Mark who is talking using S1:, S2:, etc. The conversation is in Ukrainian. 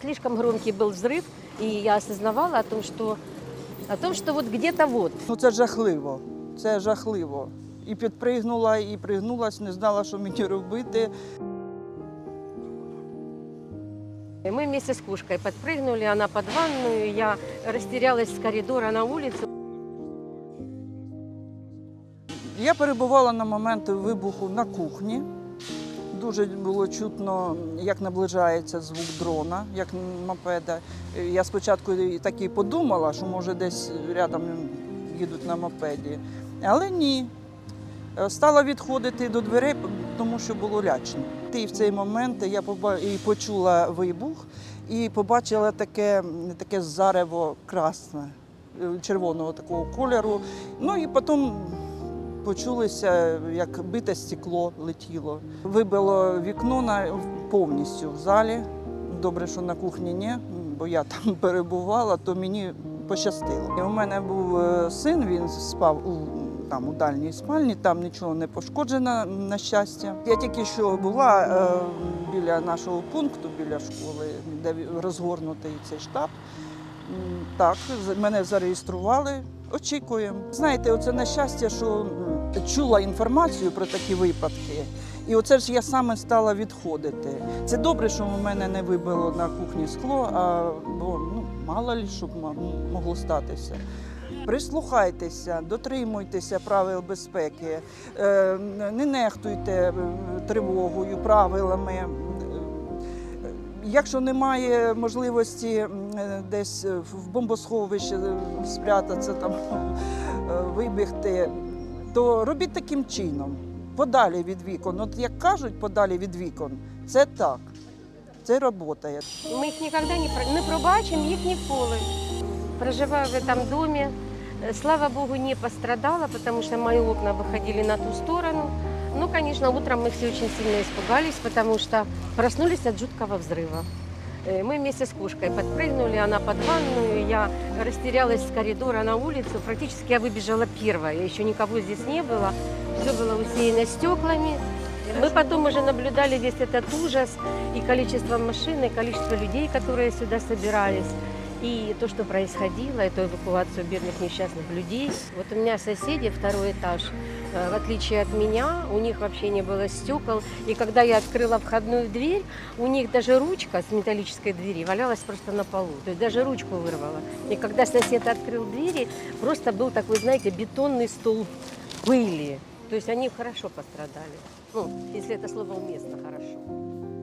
S1: Слишком громкий был взрыв, и я осознавала о том, что, о том, что вот где-то вот.
S2: Ну це жахливо. Це жахливо. І підпригнула, і пригнулась, не знала, що мені робити.
S1: И мы вместе с Кушкой подпрыгнули, она под ванную, я растерялась с коридора на улицу.
S2: Я перебувала на момент вибуху на кухні. Дуже було чутно, як наближається звук дрона, як мопеда. Я спочатку так і подумала, що може десь рядом їдуть на мопеді. Але ні. Е, Стала відходити до дверей, тому що було лячно. І в цей момент я і почула вибух і побачила таке, таке зарево красне, е, червоного такого кольору. Ну і потім почулося, як бите стекло летіло. Вибило вікно на, повністю в залі. Добре, що на кухні ні, бо я там перебувала, то мені пощастило. У мене був е, син, він спав у, там, у дальній спальні, там нічого не пошкоджено, на щастя. Я тільки що була е, біля нашого пункту, біля школи, де розгорнутий цей штаб. Так, мене зареєстрували. Очікуємо. Знаєте, оце на щастя, що чула інформацію про такі випадки. І оце ж я саме стала відходити. Це добре, що у мене не вибило на кухні скло, а бо ну мало ли що б м- могло статися. Прислухайтеся, дотримуйтеся правил безпеки, е, не нехтуйте е, тривогою, правилами. Е, Якщо немає можливості десь в бомбосховище спрятатися, там вибігти, то робіть таким чином, подалі від вікон. От як кажуть, подалі від вікон, це так. Це робота.
S1: Мы их никогда не, про- не пробачим, их ніколи. Проживаю в этом доме. Э, Слава Богу, не пострадала, потому что мои окна выходили на ту сторону. Ну, конечно, утром мы все очень сильно испугались, потому что проснулись от жуткого взрыва. Э, Мы вместе с Кушкой подпрыгнули, она под ванную, я растерялась с коридора на улицу. Практически я выбежала первая, еще никого здесь не было. Все было усеяно стеклами. Мы потом уже наблюдали весь этот ужас и количество машин, и количество людей, которые сюда собирались. И то, что происходило, эту эвакуацию бедных несчастных людей. Вот у меня соседи, второй этаж, э, в отличие от меня, у них вообще не было стекол. И когда я открыла входную дверь, у них даже ручка с металлической двери валялась просто на полу. То есть даже ручку вырвала. И когда сосед открыл двери, просто был такой, знаете, бетонный стол пыли. То есть они хорошо пострадали. Ну, если это слово уместно, хорошо.